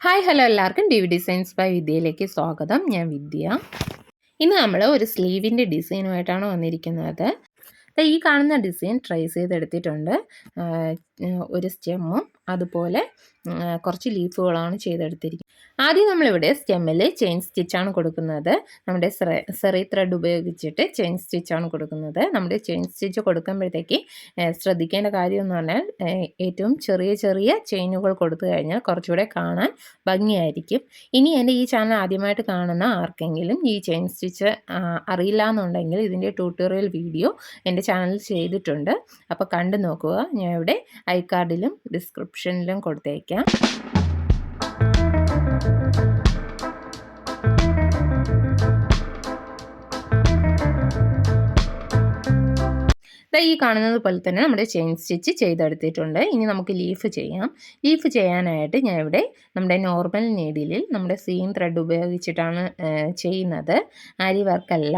Hi hello എല്ലാവർക്കും D designs by വിദ്യയിലേക്ക് സ്വാഗതം. ഞാൻ വിദ്യ. ഇന്ന് നമ്മൾ ഒരു സ്ലീവിന്റെ ഡിസൈനുമായിട്ടാണ് വന്നിരിക്കുന്നത്. ഈ കാണുന്ന ഡിസൈൻ ട്രൈസ് ചെയ്തെടുത്തിട്ടുണ്ട്. ഒരു സ്റ്റെമ്മും അതുപോലെ കുറച്ച് ലീഫുകളാണ് ചെയ്തെടുത്തിരിക്കുന്നത്. ആദ്യം നമ്മളിവിടെ സ്റ്റെമ്മിൽ ചെയിൻ സ്റ്റിച്ചാണ് കൊടുക്കുന്നത്. നമ്മുടെ സെറി ത്രെഡ് ഉപയോഗിച്ചിട്ട് ചെയിൻ സ്റ്റിച്ചാണ് കൊടുക്കുന്നത്. നമ്മുടെ ചെയിൻ സ്റ്റിച്ച് കൊടുക്കുമ്പോഴത്തേക്ക് ശ്രദ്ധിക്കേണ്ട കാര്യം എന്ന് പറഞ്ഞാൽ ഏറ്റവും ചെറിയ ചെറിയ ചെയിനുകൾ കൊടുത്തു കഴിഞ്ഞാൽ കുറച്ചുകൂടെ കാണാൻ ഭംഗിയായിരിക്കും. ഇനി എന്റെ ഈ ചാനൽ ആദ്യമായിട്ട് കാണുന്ന ആർക്കെങ്കിലും ഈ ചെയിൻ സ്റ്റിച്ച് അറിയില്ല എന്നുണ്ടെങ്കിൽ ഇതിന്റെ ട്യൂട്ടോറിയൽ വീഡിയോ എന്റെ ചാനലിൽ ചെയ്തിട്ടുണ്ട്. അപ്പോൾ കണ്ടു നോക്കുക. ഞാൻ ഇവിടെ ഐ കാർഡിലും ഡിസ്ക്രിപ്ഷനിലും കൊടുത്തേക്കാം. ഈ കാണുന്നത് പോലെ തന്നെ നമ്മുടെ ചെയിൻ സ്റ്റിച്ച് ചെയ്തെടുത്തിട്ടുണ്ട്. ഇനി നമുക്ക് ലീഫ് ചെയ്യാം. ലീഫ് ചെയ്യാനായിട്ട് ഞാൻ ഇവിടെ നമ്മുടെ നോർമൽ നീഡിലിൽ നമ്മുടെ സീം ത്രെഡ് ഉപയോഗിച്ചിട്ടാണ് ചെയ്യുന്നത്. ആരി വർക്കല്ല.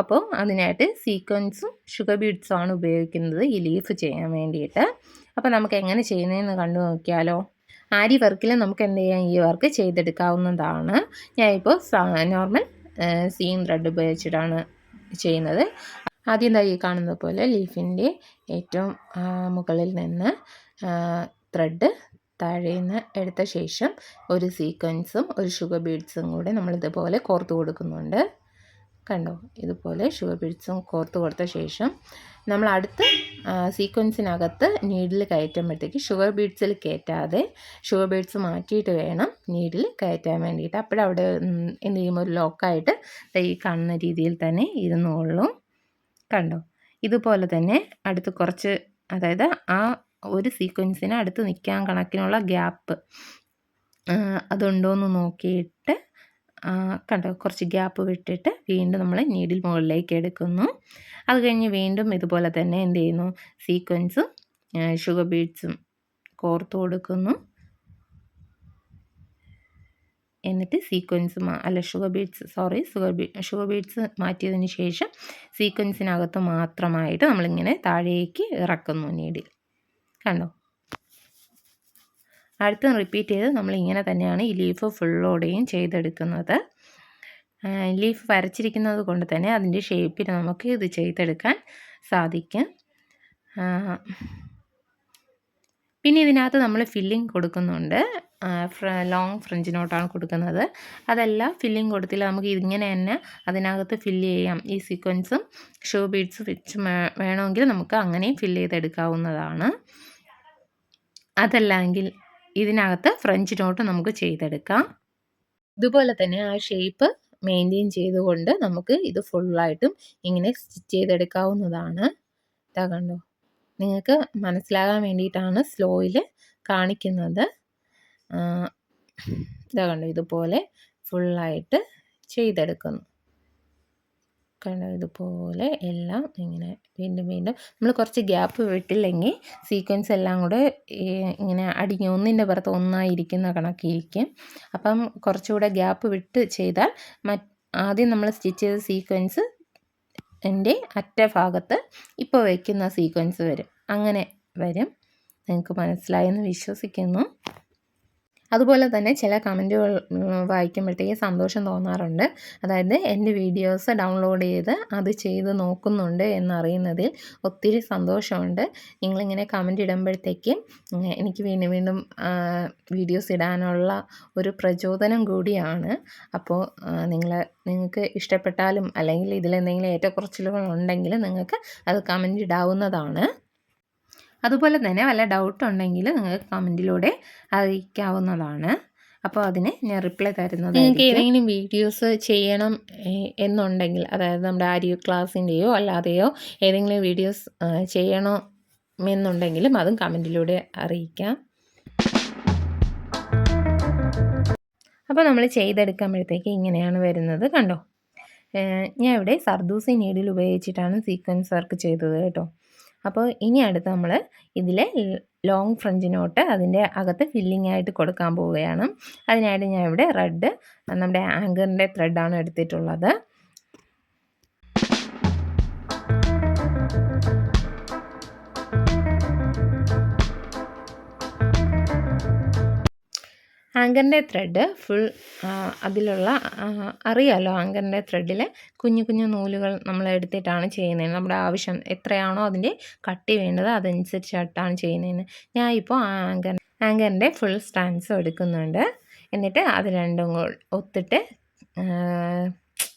അപ്പോൾ അതിനായിട്ട് സീക്വൻസും ഷുഗർ ബീഡ്സും ആണ് ഉപയോഗിക്കുന്നത് ഈ ലീഫ് ചെയ്യാൻ വേണ്ടിയിട്ട്. അപ്പോൾ നമുക്ക് എങ്ങനെ ചെയ്യുന്നതെന്ന് കണ്ടു നോക്കിയാലോ. ആരി വർക്കിൽ നമുക്ക് എന്ത് ചെയ്യാം? ഈ വർക്ക് ചെയ്തെടുക്കാവുന്നതാണ്. ഞാനിപ്പോൾ നോർമൽ സീം ത്രെഡ് ഉപയോഗിച്ചിട്ടാണ് ചെയ്യുന്നത്. ആദ്യം തൈ കാണുന്നത് പോലെ ലീഫിന്റെ ഏറ്റവും മുകളിൽ നിന്ന് ത്രെഡ് താഴെ നിന്ന് എടുത്ത ശേഷം ഒരു സീക്വൻസും ഒരു ഷുഗർ ബീഡ്സും കൂടെ നമ്മളിതുപോലെ കോർത്ത് കൊടുക്കുന്നുണ്ട്. കണ്ടോ? ഇതുപോലെ ഷുഗർ ബീഡ്സും കോർത്ത് കൊടുത്ത ശേഷം നമ്മൾ അടുത്ത സീക്വൻസിനകത്ത് നീഡിൽ കയറ്റുമ്പോഴത്തേക്ക് ഷുഗർ ബീഡ്സിൽ കയറ്റാതെ ഷുഗർ ബീഡ്സ് മാറ്റിയിട്ട് വേണം നീഡിൽ കയറ്റാൻ വേണ്ടിയിട്ട്. അപ്പോഴവിടെ എന്ത് ചെയ്യും ഒരു ലോക്കായിട്ട് ഈ കാണുന്ന രീതിയിൽ തന്നെ ഇരുന്നോളും. കണ്ടോ? ഇതുപോലെ തന്നെ അടുത്ത് കുറച്ച് അതായത് ആ ഒരു സീക്വൻസിന് അടുത്ത് നിൽക്കാൻ കണക്കിനുള്ള ഗ്യാപ്പ് അതുണ്ടോയെന്ന് നോക്കിയിട്ട് കണ്ടോ? കുറച്ച് ഗ്യാപ്പ് വിട്ടിട്ട് വീണ്ടും നമ്മൾ നീഡിൽ മുകളിലേക്ക് എടുക്കുന്നു. അത് കഴിഞ്ഞ് വീണ്ടും ഇതുപോലെ തന്നെ എന്ത് ചെയ്യുന്നു? സീക്വൻസും ഷുഗർ ബീഡ്സും കോർത്ത് കൊടുക്കുന്നു. എന്നിട്ട് സീക്വൻസ് അല്ല sugar beads sorry sugar bee sugar beads മാറ്റിയതിന് ശേഷം സീക്വൻസിനകത്ത് മാത്രമായിട്ട് നമ്മളിങ്ങനെ താഴേക്ക് ഇറക്കുന്നു നീഡിൽ കണ്ടോ? അടുത്ത് റിപ്പീറ്റ് ചെയ്ത് നമ്മൾ ഇങ്ങനെ തന്നെയാണ് ഈ ലീഫ് ഫുള്ളോടെയും ചെയ്തെടുക്കുന്നത്. ലീഫ് വരച്ചിരിക്കുന്നത് കൊണ്ട് തന്നെ അതിന്റെ ഷേപ്പിൽ നമുക്ക് ഇത് ചെയ്തെടുക്കാൻ സാധിക്കും. പിന്നെ ഇതിനകത്ത് നമ്മൾ ഫില്ലിംഗ് കൊടുക്കുന്നുണ്ട്. ലോങ് ഫ്രഞ്ച് നോട്ടാണ് കൊടുക്കുന്നത്. അതല്ല ഫില്ലിംഗ് കൊടുത്തില്ല. നമുക്ക് ഇങ്ങനെ തന്നെ അതിനകത്ത് ഫില്ല് ചെയ്യാം. ഈ സീക്വൻസും ഷോ ബീഡ്സ് വെച്ച് വേണമെങ്കിൽ നമുക്ക് അങ്ങനെയും ഫില്ല് ചെയ്തെടുക്കാവുന്നതാണ്. അതല്ലെങ്കിൽ ഇതിനകത്ത് ഫ്രഞ്ച് നോട്ട് നമുക്ക് ചെയ്തെടുക്കാം. ഇതുപോലെ തന്നെ ആ ഷേപ്പ് മെയിന്റെയിൻ ചെയ്തുകൊണ്ട് നമുക്ക് ഇത് ഫുള്ളായിട്ടും ഇങ്ങനെ സ്റ്റിച്ച് ചെയ്തെടുക്കാവുന്നതാണ്. ഇതാ കണ്ടോ? നിങ്ങൾക്ക് മനസ്സിലാകാൻ വേണ്ടിയിട്ടാണ് സ്ലോയിൽ കാണിക്കുന്നത്. ഇതാ കണ്ടോ? ഇതുപോലെ ഫുള്ളായിട്ട് ചെയ്തെടുക്കുന്നു. കണ്ടോ? ഇതുപോലെ എല്ലാം ഇങ്ങനെ വീണ്ടും വീണ്ടും നമ്മൾ കുറച്ച് ഗ്യാപ്പ് വിട്ടില്ലെങ്കിൽ സീക്വൻസ് എല്ലാം കൂടെ ഇങ്ങനെ അടിഞ്ഞ് ഒന്നിന്റെ പുറത്ത് ഒന്നായിരിക്കുന്ന കണക്കിരിക്കും അപ്പം കുറച്ചുകൂടെ ഗ്യാപ്പ് വിട്ട് ചെയ്താൽ ആദ്യം നമ്മൾ സ്റ്റിച്ച് ചെയ്ത സീക്വൻസ് എന്റെ അറ്റ ഭാഗത്ത് ഇപ്പോൾ വയ്ക്കുന്ന സീക്വൻസ് വരും. അങ്ങനെ വരും. നിങ്ങൾക്ക് മനസ്സിലായെന്ന് വിശ്വസിക്കുന്നു. അതുപോലെ തന്നെ ചില കമന്റുകൾ വായിക്കുമ്പോഴത്തേക്ക് സന്തോഷം തോന്നാറുണ്ട്. അതായത് എന്റെ വീഡിയോസ് ഡൗൺലോഡ് ചെയ്ത് അത് ചെയ്ത് നോക്കുന്നുണ്ട് എന്നറിയുന്നതിൽ ഒത്തിരി സന്തോഷമുണ്ട്. നിങ്ങളിങ്ങനെ കമന്റ് ഇടുമ്പോഴത്തേക്ക് എനിക്ക് വീണ്ടും വീണ്ടും വീഡിയോസ് ഇടാനുള്ള ഒരു പ്രചോദനം കൂടിയാണ്. അപ്പോൾ നിങ്ങൾ നിങ്ങൾക്ക് ഇഷ്ടപ്പെട്ടാലും അല്ലെങ്കിൽ ഇതിലെന്തെങ്കിലും ഏറ്റക്കുറച്ചിലുകൾ ഉണ്ടെങ്കിൽ നിങ്ങൾക്ക് അത് കമന്റ് ഇടാവുന്നതാണ്. അതുപോലെ തന്നെ വല്ല ഡൗട്ട് ഉണ്ടെങ്കിൽ നിങ്ങൾക്ക് കമന്റിലൂടെ അറിയിക്കാവുന്നതാണ്. അപ്പോൾ അതിന് ഞാൻ റിപ്ലൈ തരുന്നത് നിങ്ങൾക്ക് ഏതെങ്കിലും വീഡിയോസ് ചെയ്യണം എന്നുണ്ടെങ്കിൽ അതായത് നമ്മുടെ ആര്യ ക്ലാസ്സിന്റെയോ അല്ലാതെയോ ഏതെങ്കിലും വീഡിയോസ് ചെയ്യണോ എന്നുണ്ടെങ്കിലും അതും കമന്റിലൂടെ അറിയിക്കാം. അപ്പോൾ നമ്മൾ ചെയ്തെടുക്കുമ്പോഴത്തേക്ക് ഇങ്ങനെയാണ് വരുന്നത് കണ്ടോ? ഞാൻ ഇവിടെ സർദൂസി നീഡിൽ ഉപയോഗിച്ചിട്ടാണ് സീക്വൻസ് വർക്ക് ചെയ്തത് കേട്ടോ. അപ്പോൾ ഇനി അടുത്ത് നമ്മൾ ഇതിലെ ലോങ് ഫ്രഞ്ച് നോട്ട് അതിന്റെ അകത്ത് ഫില്ലിംഗ് ആയിട്ട് കൊടുക്കാൻ പോവുകയാണ്. അതിനായിട്ട് ഞാൻ ഇവിടെ റെഡ് നമ്മുടെ ആങ്കറിന്റെ ത്രെഡാണ് എടുത്തിട്ടുള്ളത്. ആങ്കറിന്റെ ത്രെഡ് ഫുൾ അതിലുള്ള അറിയാമല്ലോ ആങ്കറിന്റെ ത്രെഡിൽ കുഞ്ഞു കുഞ്ഞു നൂലുകൾ നമ്മൾ എടുത്തിട്ടാണ് ചെയ്യുന്നത്. നമ്മുടെ ആവശ്യം എത്രയാണോ അതിന്റെ കട്ടി വേണ്ടത് അതനുസരിച്ചിട്ടാണ് ചെയ്യുന്നതെന്ന് ഞാൻ ഇപ്പോൾ ആങ്കർ ആങ്കറിന്റെ ഫുൾ സ്റ്റാൻസും എടുക്കുന്നുണ്ട്. എന്നിട്ട് അത് രണ്ടും ഒത്തിട്ട്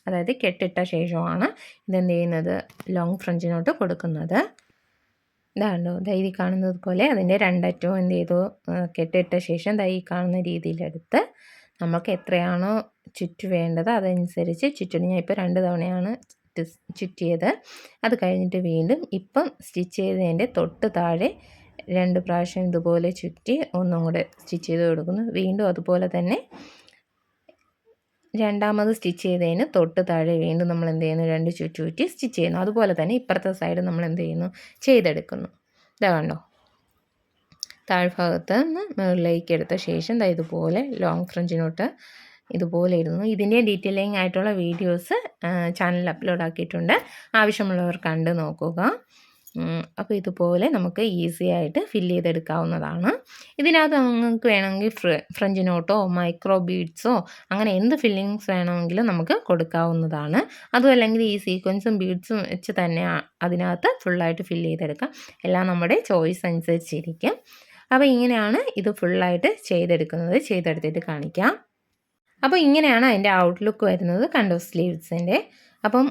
അതായത് കെട്ടിട്ട ശേഷമാണ് ഇതെന്ത് ചെയ്യുന്നത്? ലോങ് ഫ്രഞ്ചിനോട്ട് കൊടുക്കുന്നത്. ഇതാണ്ടോ ദൈവി കാണുന്നത് പോലെ അതിന്റെ രണ്ടറ്റവും എന്ത് ചെയ്തു? കെട്ടിട്ട ശേഷം ദൈ കാണുന്ന രീതിയിലെടുത്ത് നമുക്ക് എത്രയാണോ ചുറ്റ് വേണ്ടത് അതനുസരിച്ച് ചുറ്റണം ഞാൻ ഇപ്പോൾ രണ്ട് തവണയാണ് ചുറ്റ് ചുറ്റിയത്. അത് കഴിഞ്ഞിട്ട് വീണ്ടും ഇപ്പം സ്റ്റിച്ച് ചെയ്തതിന്റെ തൊട്ട് താഴെ രണ്ട് പ്രാവശ്യം ഇതുപോലെ ചുറ്റി ഒന്നും കൂടെ സ്റ്റിച്ച് ചെയ്ത് കൊടുക്കുന്നു. വീണ്ടും അതുപോലെ തന്നെ രണ്ടാമത് സ്റ്റിച്ച് ചെയ്തതിന് തൊട്ട് താഴെ വീണ്ടും നമ്മൾ എന്ത് ചെയ്യുന്നു? രണ്ട് ചുറ്റി ചുറ്റി സ്റ്റിച്ച് ചെയ്യുന്നു. അതുപോലെ തന്നെ ഇപ്പുറത്തെ സൈഡ് നമ്മൾ എന്ത് ചെയ്യുന്നു? ചെയ്തെടുക്കുന്നു. ഇതാ കണ്ടോ? താഴ്ഭാഗത്ത് നിന്ന് മുകളിലേക്ക് എടുത്ത ശേഷം ഇതുപോലെ ലോങ് ഫ്രഞ്ചിനോട്ട് ഇതുപോലെ ഇരുന്നു ഇതിന്റെ ഡീറ്റെയിലിംഗ് ആയിട്ടുള്ള വീഡിയോസ് ചാനലിൽ അപ്ലോഡ് ആക്കിയിട്ടുണ്ട്. ആവശ്യമുള്ളവർ കണ്ട് നോക്കുക. അപ്പോൾ ഇതുപോലെ നമുക്ക് ഈസി ആയിട്ട് ഫില്ല് ചെയ്തെടുക്കാവുന്നതാണ്. ഇതിനകത്ത് നിങ്ങൾക്ക് വേണമെങ്കിൽ ഫ്ര ഫ്രഞ്ച് നോട്ടോ മൈക്രോ ബീഡ്സോ അങ്ങനെ എന്ത് ഫില്ലിങ്സ് വേണമെങ്കിലും നമുക്ക് കൊടുക്കാവുന്നതാണ്. അതും അല്ലെങ്കിൽ ഈ സീക്വൻസും ബീഡ്സും വെച്ച് തന്നെ അതിനകത്ത് ഫുള്ളായിട്ട് ഫില്ല് ചെയ്തെടുക്കാം. എല്ലാം നമ്മുടെ ചോയ്സ് അനുസരിച്ചിരിക്കും. അപ്പോൾ ഇങ്ങനെയാണ് ഇത് ഫുള്ളായിട്ട് ചെയ്തെടുക്കുന്നത്. ചെയ്തെടുത്തിട്ട് കാണിക്കാം. അപ്പോൾ ഇങ്ങനെയാണ് അതിന്റെ ഔട്ട്ലുക്ക് വരുന്നത്. കണ്ടോ സ്ലീവ്സിന്റെ അപ്പം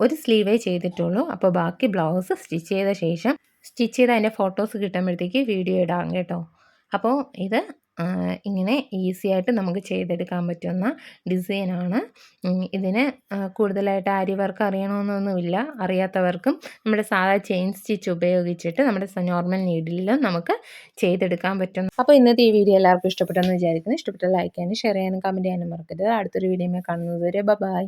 ഒരു സ്ലീവേ ചെയ്തിട്ടുള്ളൂ. അപ്പോൾ ബാക്കി ബ്ലൗസ് സ്റ്റിച്ച് ചെയ്ത ശേഷം സ്റ്റിച്ച് ചെയ്ത് അതിന്റെ ഫോട്ടോസ് കിട്ടുമ്പോഴത്തേക്ക് വീഡിയോ ഇടാം കേട്ടോ. അപ്പോൾ ഇത് ഇങ്ങനെ ഈസി ആയിട്ട് നമുക്ക് ചെയ്തെടുക്കാൻ പറ്റുന്ന ഡിസൈനാണ് ഇതിന് കൂടുതലായിട്ട് ആരി വർക്ക് അറിയണമെന്നൊന്നുമില്ല. അറിയാത്തവർക്കും നമ്മുടെ സാധാ ചെയിൻ സ്റ്റിച്ച് ഉപയോഗിച്ചിട്ട് നമ്മുടെ നോർമൽ നീഡിലും നമുക്ക് ചെയ്തെടുക്കാൻ പറ്റും അപ്പോൾ ഇന്നത്തെ ഈ വീഡിയോ എല്ലാവർക്കും ഇഷ്ടപ്പെട്ടെന്ന് വിചാരിക്കുന്നു. ഇഷ്ടപ്പെട്ട ലൈക്ക് ചെയ്യാനും ഷെയർ ചെയ്യാനും കമന്റ് ചെയ്യാനും മറക്കരുത്. അടുത്തൊരു വീഡിയോ കാണുന്നത് വരെ ബൈ